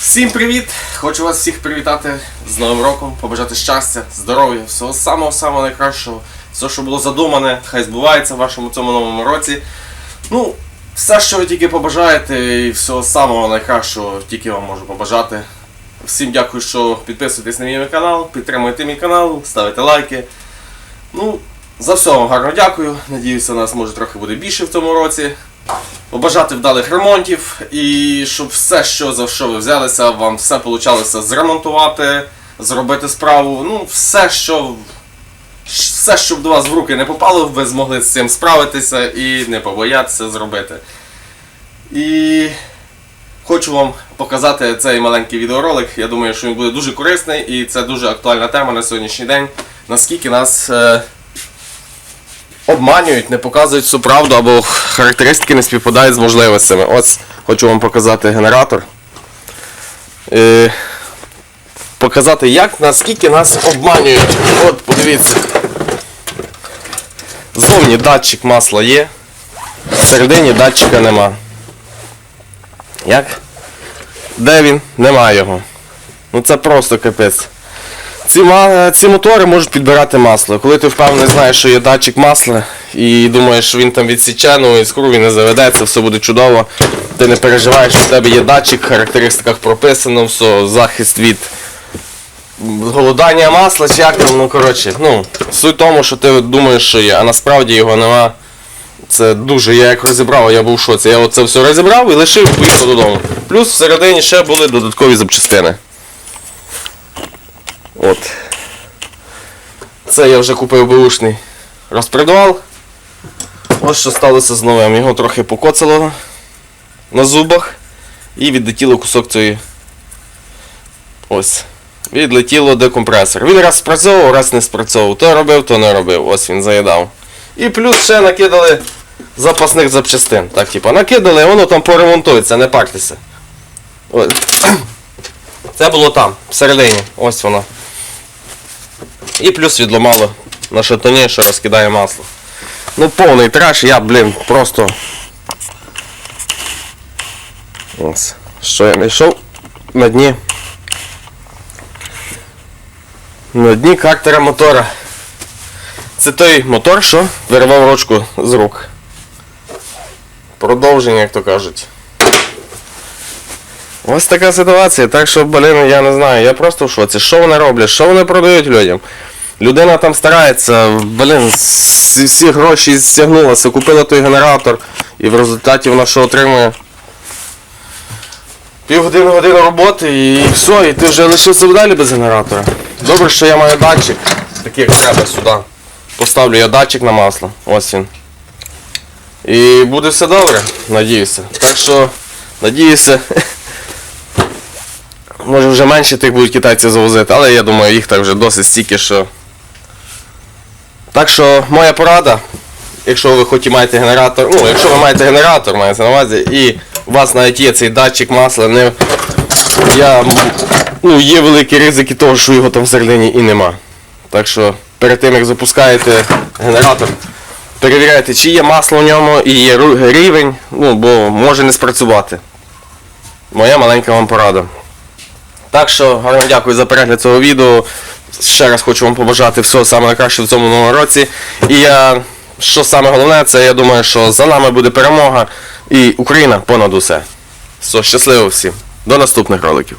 Всім привіт! Хочу вас всіх привітати з Новим роком, побажати щастя, здоров'я, всього самого-самого найкращого. Все, що було задумане, хай збувається в вашому цьому новому році. Ну, все, що ви тільки побажаєте, і всього самого найкращого тільки вам можу побажати. Всім дякую, що підписуєтесь на мій канал, підтримуєте мій канал, ставите лайки. Ну, за все вам гарно дякую. Надіюся, нас може трохи буде більше в цьому році. Побажати вдалих ремонтів і щоб все, що за що ви взялися, вам все вийшло зремонтувати, зробити справу. Ну, все, що все, щоб до вас в руки не попало, ви змогли з цим справитися і не побоятися зробити. І хочу вам показати цей маленький відеоролик. Я думаю, що він буде дуже корисний і це дуже актуальна тема на сьогоднішній день. Наскільки нас. Обманюють, не показують всю правду або характеристики не співпадають з можливостями. Ось хочу вам показати генератор. Е, показати, як, наскільки нас обманюють. От, подивіться. Зовні датчик масла є, всередині датчика нема. Як? Де він? Нема його. Ну це просто капець. Ці, ма- ці мотори можуть підбирати масло. Коли ти впевнений знаєш, що є датчик масла і думаєш, що він там відсіче, ну і скоро він не заведеться, все буде чудово. Ти не переживаєш, що в тебе є датчик, в характеристиках прописано, все, захист від голодання масла чи як там, ну коротше. Ну, суть в тому, що ти думаєш, що є, а насправді його нема. Це дуже, я як розібрав, я був в шоці. Я оце все розібрав і лишив поїхав додому. Плюс всередині ще були додаткові запчастини. От. Це я вже купив бушний розпредвал. Ось що сталося з новим. Його трохи покоцало на зубах і відлетіло кусок цієї. Ось. Відлетіло декомпресор. Він раз спрацьовував, раз не спрацьовував. То робив, то не робив. Ось він заїдав. І плюс ще накидали запасних запчастин. Так, типу, накидали, воно там поремонтується, не партеся. Ось. Це було там, всередині. Ось воно. І плюс відламало на шатуні, що розкидає масло. Ну повний треш, я, блін, просто. Ось. Що я знайшов на дні. На дні картера мотора. Це той мотор, що виривав ручку з рук. Продовження, як то кажуть. Ось така ситуація, так що, блін, я не знаю, я просто в шоці. Що вони роблять, що вони продають людям? Людина там старається, блін, всі, гроші стягнулася, купила той генератор, і в результаті вона що отримує? Півгодини години роботи і все, і ти вже лишився далі без генератора. Добре, що я маю датчик, такий як треба сюди. Поставлю я датчик на масло, ось він. І буде все добре, надіюся. Так що, надіюся. Може вже менше тих будуть китайці завозити, але я думаю, їх так вже досить стільки, що. Так що моя порада, якщо ви хоч і маєте генератор, ну, якщо ви маєте генератор, мається на увазі, і у вас навіть є цей датчик масла, не, я, ну, є великі ризики того, що його там всередині і нема. Так що перед тим як запускаєте генератор, перевіряйте, чи є масло в ньому і є рівень, ну, бо може не спрацювати. Моя маленька вам порада. Так що гарно дякую за перегляд цього відео. Ще раз хочу вам побажати всього саме найкраще в цьому новому році. І я, що саме головне, це я думаю, що за нами буде перемога і Україна понад усе. Все, щасливо всім. До наступних роликів.